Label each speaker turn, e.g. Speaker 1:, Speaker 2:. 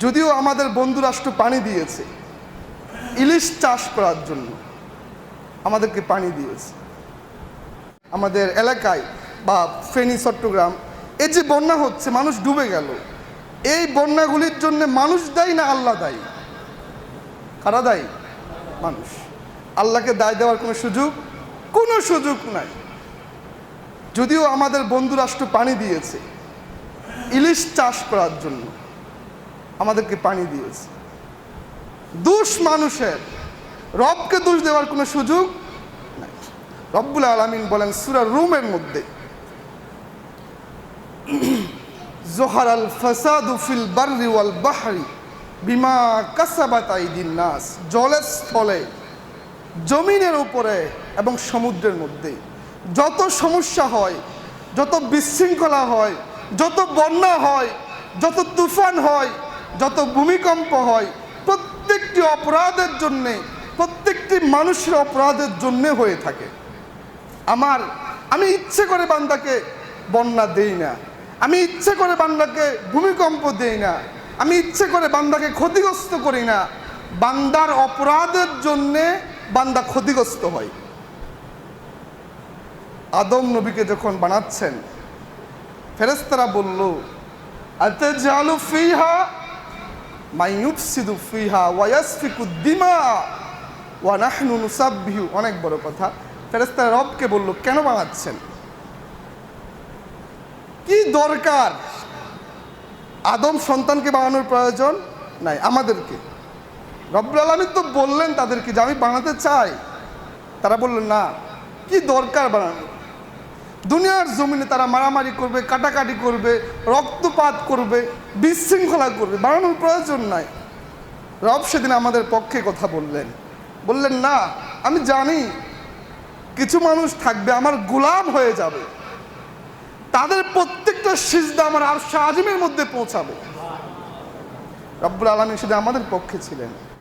Speaker 1: যদিও আমাদের বন্ধু রাষ্ট্র পানি দিয়েছে, ইলিশ চাষ করার জন্য আমাদেরকে পানি দিয়েছে। আমাদের এলাকায় বা ফেনী, চট্টগ্রাম, এই যে বন্যা হচ্ছে, মানুষ ডুবে গেল। এই বন্যাগুলির জন্য মানুষ দায়ী না আল্লাহ দায়ী? কারা দায়ী? মানুষ। আল্লাহকে দায় দেওয়ার কোনো সুযোগ কোনো সুযোগ নাই। যদিও আমাদের বন্ধু রাষ্ট্র পানি দিয়েছে, ইলিশ চাষ করার জন্য। আমাদেরকে পানি দিয়েছে। দোষ মানুষের। রবকে দোষ দেওয়ার কোনো সুযোগ নাই। রব্বুল আলমিন বলেন সুরা রুমের মধ্যে, জোহার আল ফাসাদু ফিল ওয়াল বাহরি বিমা কাসাবাত আইদিন নাস, জলের স্থলে, জমিনের উপরে এবং সমুদ্রের মধ্যে। যত সমস্যা হয়, যত বিশৃঙ্খলা হয়, যত বন্যা হয়, যত তুফান হয় যত ভূমিকম্প হয়, প্রত্যেকটি অপরাধের জন্যে, প্রত্যেকটি মানুষের অপরাধের জন্যে হয়ে থাকে। আমার, আমি ইচ্ছে করে বান্দাকে বন্যা দেই না। আমি ইচ্ছে করে বান্দাকে ভূমিকম্প দেই না। আমি ইচ্ছে করে বান্দাকে ক্ষতিগ্রস্ত করি না। বান্দার অপরাধের জন্যে বান্দা ক্ষতিগ্রস্ত হয়। আদম নবীকে যখন বানাচ্ছেন ফেরেস্তারা বলল, আতে জালু ফিহা মাইয়ুফসিদু ফিহা ওয়ায়াসফিকু দিমা ওয়া নাহনু নুসাব্বিহু। অনেক বড় কথা। ফেরেস্তারা রবকে বলল, কেন বানাচ্ছেন? কি দরকার? আদম সন্তানকে বানানোর প্রয়োজন নাই, আমাদেরকে। রব্বুল আলমিন তো বললেন তাদেরকে যে, আমি বানাতে চাই। তারা বললেন, না, কি দরকার বানানো দুনিয়ার জমিনে তারা মারামারি করবে, কাটাকাটি করবে, রক্তপাত করবে, বিশৃঙ্খলা করবে, বাড়ানোর প্রয়োজন নাই। রব সেদিন আমাদের পক্ষে কথা বললেন। বললেন, না, আমি জানি কিছু মানুষ থাকবে, আমার গোলাম হয়ে যাবে। তাদের প্রত্যেকটা সিজদা আমার আর আজিমের মধ্যে পৌঁছাবে। রব্বুল আলমী সেদিন আমাদের পক্ষে ছিলেন।